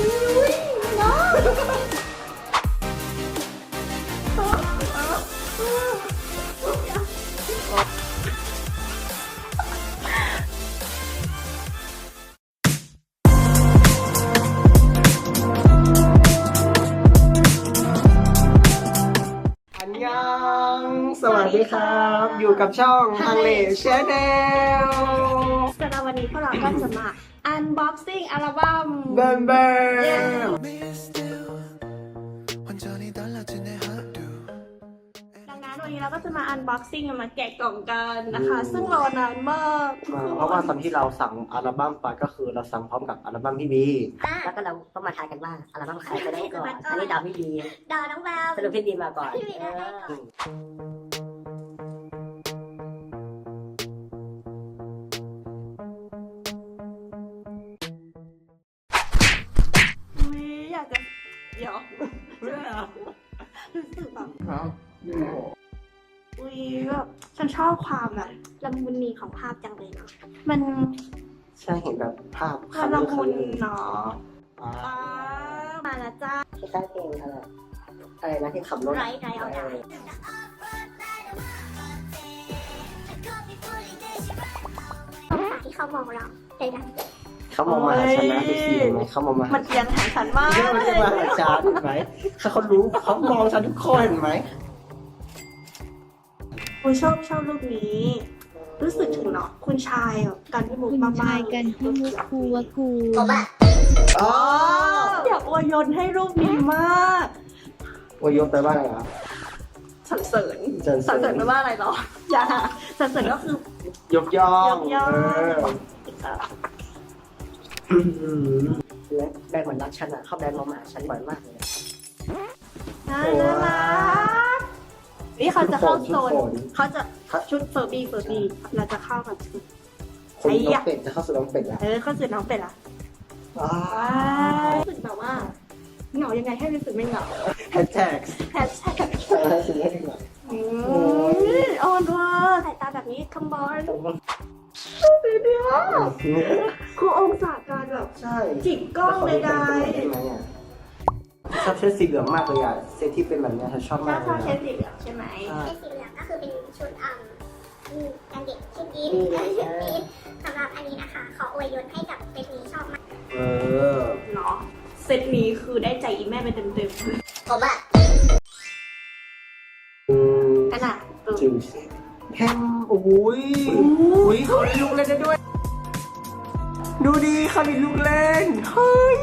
อุ้ยน้องอันยังสวัสดีครับ อยู่กับช่องฮังเลชแนลสำหรับ วันนี้พวกเราก็จะมา unboxing อัลบั้ม เบมเบม 완전히 달라진 내 하루 ดังนั้นวันนี้เราก็จะมา unboxing มาแกะกล่องกันนะคะ ซึ่งรอนานมากทุกคน เพราะว่าตอนที่เราสั่งอัลบั้มไปก็คือเราสั่งพร้อมกับอัลบั้มพี่บี แล้วก็เราต้องมาทายกันว่าอัลบั้มใครจะได้ก่อน อันนี้ดาวพี่บี ดาวน้องแวว สรุปพี่บีมาก่อน พี่บีได้ก่อน อุ๊ อุ้ยแบบฉันชอบความแบบละมุนนีของภาพจังเลยเนาะมันใช่เห็นแบบภาพมันละมุนเนาะอ่าอ่ามาแล้วจ้าคล้ายๆเพลงอะไรอะไรนะที่ขับรถไรไรเอาได้ที่เขามองเราใด เขามองมาหาฉันนะดูสิเห็นไหมเขามองมาหามันเอียงหาฉันมากเรื่องมันจะมาหาฉันเห็นไหมถ้าเขารู้เขามองฉันทุกคนเห็นไหมคุณชอบชอบรูปนี้ รู้สึกถึงเนาะคุณชายแบบการที่มุกคุณมากๆชายกันที่มุกคูวกูอ๋ออยากอวยยนให้รูปนี้มากวายมไปว่าอะไรอะสรรเสริญสรรเสริญสรรเสริญไม่ว่าอะไรหรอ อย่าสรรเสริญก็คือยกย่องยกย่องเออ และแบรนด์เหมือนรักฉันอะเขาแบรนด์มาหาฉันบ่อยมากเลยน่ารักนี่เขาจะเข้าโซนเขาจะชุดเฟอร์บี้เฟอร์บี้เราจะเข้ากับชุดคนน้องเป็ดจะเข้าสู่น้องเป็ดแล้วเออเข้าสุดน้องเป็ดละว้าว้ายรู้สึกแบบว่าเหงายังไงให้รู้สึกไม่เหงาแฮชแท็กแฮชแท็กอะไรสิ่งนี้ดีกว่าอืมอ่อนว่ะสายตาแบบนี้คัมบอลดีดีมาก คือองศาการแบบใช่จิกกล้องใดได้ไหมอะชอบเชืดสีเหลืองมากเลยอะเซตที่เป็นแบบเนี้ยฉันชอบๆมาถ้ากเลชอบยเชฟสีเหลืองใช่ไหมใช่เสื้อสีเหลืองก็คือเป็นชุดอ่ำอืมกันเด็กชุดยีนชุดยีนสำหรับอันนี้นะคะ ขออวยยศให้กับเซตนี้ชอบมากเออเนาะเซตนี้คือได้ใจอีแม่ไปเต็มผมอะอืมๆขนาดตัวจริงสิแฮมโอ้ยอุ้ยเขามีลูกเล่นได้ด้วย ดูดีเขามีลูกเล่น เฮ้ย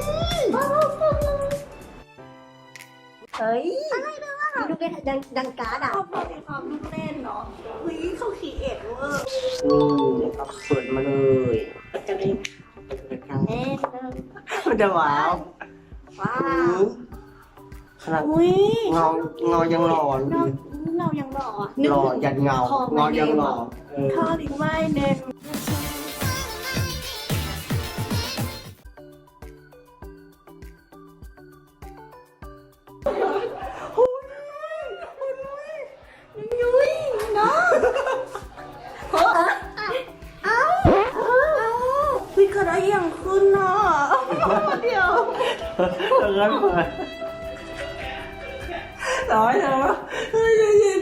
เฮ้ยอะไรนะมีลูกเล่นดังดังการ์ดชอะอบความมีความลูกเล่นเนาะเฮ้ยเขาคีเอทเวอร์อืมเอาเปิดมาเลยจะเป็นเอ๊ะมันจะว้าวว้าอืวมขนาดอุ้ยเงาเงายังหล่ออเรายู่เรายังหล่ออะหล่อยันเงาคอเงายังหล่อเออ เออแล้วเปิดร้อยแล้วเฮ้ยยิน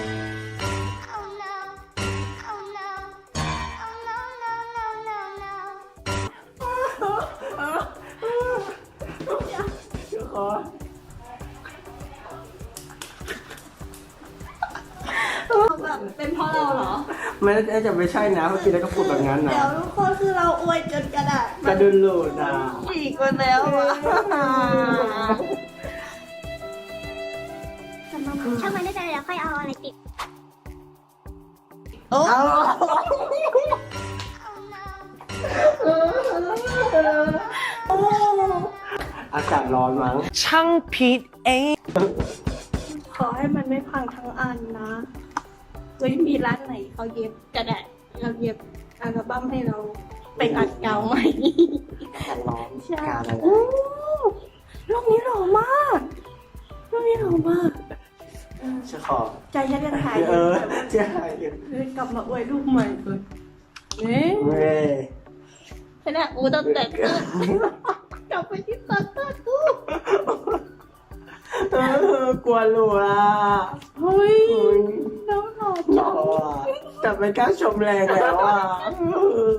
Oh ไม่ได้จะไม่ใช่นะเมื่อกี้เราก็พูดแบบนั้นนะเดี๋ยวทุกคนคือเราอวยจนกระดาษกระดุนหลุดนะฉีกมาแล้วอะช่างมันได้ใจแล้วค่อยเอาอะไรติดเอา Oh no อากาศร้อนมั้งขอให้มันไม่พังทั้งอันนะเฮ้ ยมีร้านไหนเขาเย็บกระดาษเขาเย็บอัลบั้มให้เราไปอัดเกาไหมอากาศร้อนใช่การอะไรโอ้รูปนี้หล่อมากรูปนี้หล่อมากฉันขอใจฉันจะหายเออแต่ว่าจะหายอยู่เฮ้ยกลับมาอวยรูปใหม่เลยเอ๊ะเว้ยไปเนี่ยอูต้องเตะกลับไปที่ตัดตัดกูเออกลัวหลัวอะเฮ้ยโอ้ย น้อง หล่อหจัล่องอะแต่ไม่กล้าชมแรงแล้วอะเออ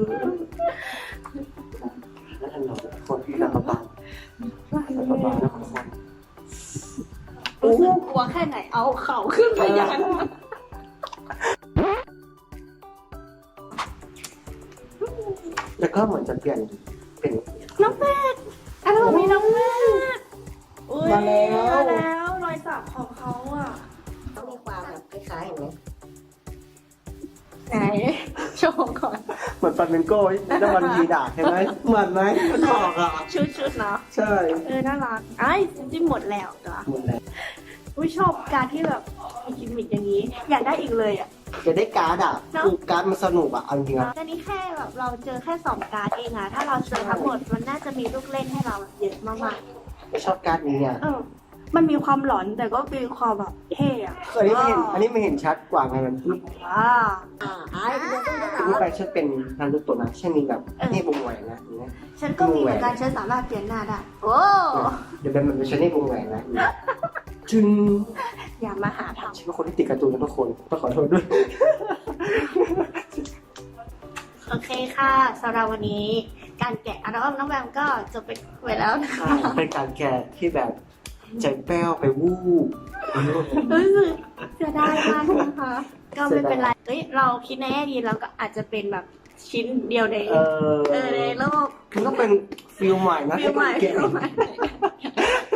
แล้วถนนคนที่เราบ้างเราบ้างนะคนโอ้โหกลัวแค่ไหนเอาเข่าขึ้นไปยันแล้วก็เหมือนจะเปลี่ยน เหมือนฟันเป็นโก้ที่น้ำมันยีดาใช่ไหมเหมือนไหมมันออกอะ ชุดชุดๆเนาะใช่เออน่ารักไอ้ยจริงๆหมดแล้วจ้ะหมดแล้วอุ้ยชอบการที่แบบมีกิมมิคอย่างนี้ อยากได้อีกเลยอะจะได้การ์ดอะเนอะคือการ์ดมันสนุกอะเอาจริงๆอะแต่นี่แค่แบบเราเจอแค่สองการ์ดเองอะถ้าเราเจอทั้งหมดมันน่าจะมีลูกเล่นให้เราเยอะมากไม่ชอบการ์ดนี้อะๆเออ มันมีความหลอนแต่ก็มีความแบบเท่อะอันนี้ไม่เห็นอันนี้ไม่เห็นชัดกว่าไงมันรูปว้าอ่าไอ้เดี๋ยวต้องได้รูปไปชัดเป็นนารูโตะนะใช่มีแบบเออนี่วงแหวนนะอย่างเงี้ยฉันก็มีเหมือนกันฉันสามารถเปลี่ยนหน้าได้โอ้เดี๋ยวเป็นมันเป็นชนนี่วงแหวนนะจึงอย่ามาหาทฉันเป็นคนที่ติดการ์ตูนนะทุกคนต้องขอโทษด้วยำโอเคค่ะสำหรับวันนี้การแกะอัลบั้มน้องแบมก็จบไปไปแล้วนะคะเป็นการแกะที่แบบ ใจแป้วไปวูบรู้สึกเสียดายมากนะคะ ก็ไม่เป็นไร เฮ้ย เราคิดในแง่ดีเราก็อาจจะเป็นแบบชิ้นเดียวในเออเออในโลกมันก็เป็นฟิลใหม่นะฟิลใหม่ที่ฟิลใหม่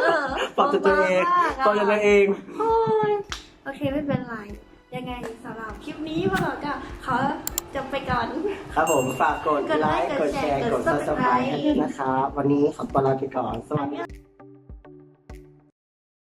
เออปรับตัวเองมากๆปรับตัวเองโอ้ยโอเคไม่เป็นไร ยังไงสำหรับคลิปนี้พวกเราก็ขอจบไปก่อน ครับผม ฝากกดกดไลไลค์ค์กกดดแชแชร์ร์กกดดซับสไคร Subscribe ต์ให้ด้วยนะครับ วันนี้ขอตัวลาไปก่อน สวัสดี